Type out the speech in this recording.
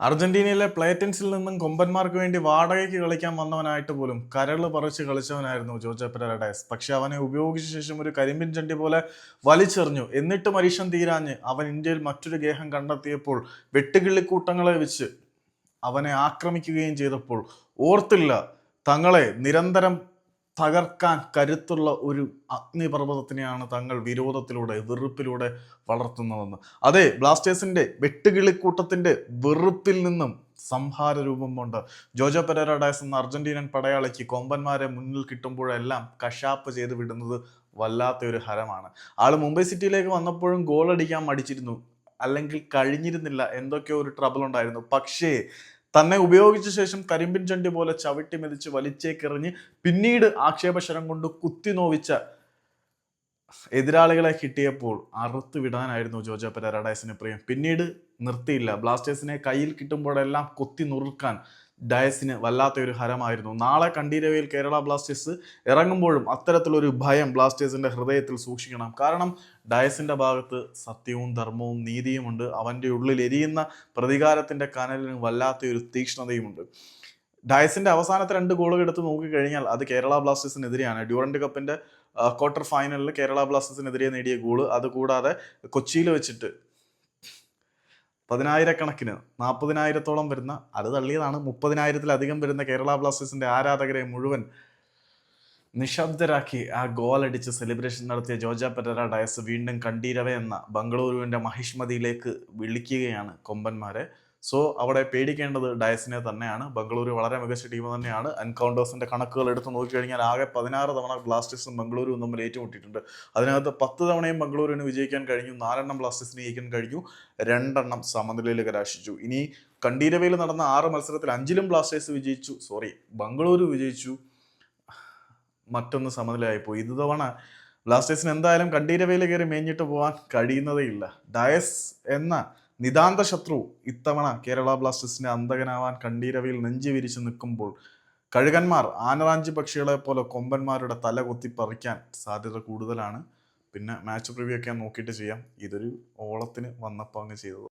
അർജന്റീനയിലെ പ്ലേറ്റൻസിൽ നിന്നും കൊമ്പന്മാർക്ക് വേണ്ടി വാടകയ്ക്ക് കളിക്കാൻ വന്നവനായിട്ട് പോലും കരൾ പറിച്ച് കളിച്ചവനായിരുന്നു ജോജോ പെരഡയസ് പക്ഷെ അവനെ ഉപയോഗിച്ച ശേഷം ഒരു കരിമ്പിൻ ചണ്ടി പോലെ വലിച്ചെറിഞ്ഞു. എന്നിട്ട് മരീഷൻ തീരാഞ്ഞ് അവൻ ഇന്ത്യയിൽ മറ്റൊരു ഗേഹം കണ്ടെത്തിയപ്പോൾ വെട്ടുകിള്ളിക്കൂട്ടങ്ങളെ വെച്ച് അവനെ ആക്രമിക്കുകയും ചെയ്തപ്പോൾ ഓർത്തില്ല തങ്ങളെ നിരന്തരം തകർക്കാൻ കരുത്തുള്ള ഒരു അഗ്നിപർവതത്തിനെയാണ് തങ്ങൾ വിരോധത്തിലൂടെ വെറുപ്പിലൂടെ വളർത്തുന്നതെന്ന്. അതെ ബ്ലാസ്റ്റേഴ്സിന്റെ വെട്ടുകിളിക്കൂട്ടത്തിന്റെ വെറുപ്പിൽ നിന്നും സംഹാര രൂപം കൊണ്ട് ജോജോ പെരഡയസ് എന്ന അർജന്റീനൻ പടയാളിക്ക് കൊമ്പന്മാരെ മുന്നിൽ കിട്ടുമ്പോഴെല്ലാം കശാപ്പ് ചെയ്ത് വിടുന്നത് വല്ലാത്ത ഒരു ഹരമാണ്. ആൾ മുംബൈ സിറ്റിയിലേക്ക് വന്നപ്പോഴും ഗോൾ അടിക്കാൻ മടിച്ചിരുന്നു. അല്ലെങ്കിൽ കഴിഞ്ഞിരുന്നില്ല എന്തൊക്കെയോ ഒരു ട്രബിൾ ഉണ്ടായിരുന്നു. പക്ഷേ തന്നെ ഉപയോഗിച്ച ശേഷം കരിമ്പിൻ ചണ്ടി പോലെ ചവിട്ടി മെതിച്ച് വലിച്ചേക്കെറിഞ്ഞ് പിന്നീട് ആക്ഷേപശരം കൊണ്ട് കുത്തി നോവിച്ച എതിരാളികളെ കിട്ടിയപ്പോൾ അറുത്ത് വിടാനായിരുന്നു ജോജോ പെരാഡൈസിന് പ്രിയം പിന്നീട് നിർത്തിയില്ല. ബ്ലാസ്റ്റേഴ്സിനെ കയ്യിൽ കിട്ടുമ്പോഴെല്ലാം കൊത്തി നുറുക്കാൻ ഡയസിന് വല്ലാത്തൊരു ഹരമായിരുന്നു. നാളെ കണ്ടീരവയിൽ കേരള ബ്ലാസ്റ്റേഴ്സ് ഇറങ്ങുമ്പോഴും അത്തരത്തിലൊരു ഭയം ബ്ലാസ്റ്റേഴ്സിന്റെ ഹൃദയത്തിൽ സൂക്ഷിക്കണം. കാരണം ഡയസിന്റെ ഭാഗത്ത് സത്യവും ധർമ്മവും നീതിയുമുണ്ട്. അവന്റെ ഉള്ളിൽ എരിയുന്ന പ്രതികാരത്തിന്റെ കനലിന് വല്ലാത്തൊരു തീക്ഷ്ണതയുമുണ്ട്. ഡയസിന്റെ അവസാനത്തെ രണ്ട് ഗോളുകൾ എടുത്ത് നോക്കിക്കഴിഞ്ഞാൽ അത് കേരള ബ്ലാസ്റ്റേഴ്സിനെതിരെയാണ്. ഡ്യൂറൻഡ് കപ്പിന്റെ ക്വാർട്ടർ ഫൈനലിൽ കേരള ബ്ലാസ്റ്റേഴ്സിനെതിരെ നേടിയ ഗോൾ. അതുകൂടാതെ കൊച്ചിയിൽ വെച്ചിട്ട് പതിനായിരക്കണക്കിന് നാൽപ്പതിനായിരത്തോളം വരുന്ന അത് തള്ളിയതാണ്. മുപ്പതിനായിരത്തിലധികം വരുന്ന കേരള ബ്ലാസ്റ്റേഴ്സിന്റെ ആരാധകരെ മുഴുവൻ നിശബ്ദരാക്കി ആ ഗോൾ അടിച്ച് സെലിബ്രേഷൻ നടത്തിയ ജോജ പെരര ഡയസ് വീണ്ടും കണ്ടീരവ എന്ന ബംഗളൂരുവിന്റെ മഹിഷ്മതിയിലേക്ക് വിളിക്കുകയാണ് കൊമ്പന്മാരെ. സോ അവിടെ പേടിക്കേണ്ടത് ഡയസിനെ തന്നെയാണ്. ബംഗളൂരു വളരെ മികച്ച ടീം തന്നെയാണ്. എൻകൗണ്ടേഴ്സിന്റെ കണക്കുകൾ എടുത്ത് നോക്കിക്കഴിഞ്ഞാൽ ആകെ പതിനാറ് തവണ ബ്ലാസ്റ്റേഴ്സും ബംഗളൂരുവും തമ്മിൽ ഏറ്റുമുട്ടിയിട്ടുണ്ട്. അതിനകത്ത് പത്ത് തവണയും ബംഗളൂരുവിന് വിജയിക്കാൻ കഴിഞ്ഞു. നാലെണ്ണം ബ്ലാസ്റ്റേഴ്സിന് ജയിക്കാൻ കഴിഞ്ഞു. രണ്ടെണ്ണം സമനിലയിൽ കലാശിച്ചു ഇനി കണ്ടീരവയിൽ നടന്ന ആറ് മത്സരത്തിൽ അഞ്ചിലും ബ്ലാസ്റ്റേഴ്സ് വിജയിച്ചു. സോറി ബംഗളൂരു വിജയിച്ചു. മറ്റൊന്ന് സമനിലയായിപ്പോയി. ഇത് തവണ ബ്ലാസ്റ്റേഴ്സിന് എന്തായാലും കണ്ടീരവയിൽ കയറി മേഞ്ഞിട്ട് പോകാൻ കഴിയുന്നതേ ഇല്ല ഡയസ് എന്ന നിതാന്ത ശത്രു ഇത്തവണ കേരള ബ്ലാസ്റ്റേഴ്സിന്റെ അന്തകനാവാൻ കണ്ടീരവയിൽ നെഞ്ചി വിരിച്ചു നിൽക്കുമ്പോൾ കഴുകന്മാർ ആനറാഞ്ചി പക്ഷികളെ പോലെ കൊമ്പന്മാരുടെ തല കൊത്തി പറിക്കാൻ സാധ്യത കൂടുതലാണ്. പിന്നെ മാച്ച് പ്രിവ്യൂ ഒക്കെ നോക്കിയിട്ട് ചെയ്യാം. ഇതൊരു ഓളത്തിന് വന്നപ്പോൾ അങ്ങ് ചെയ്തത്?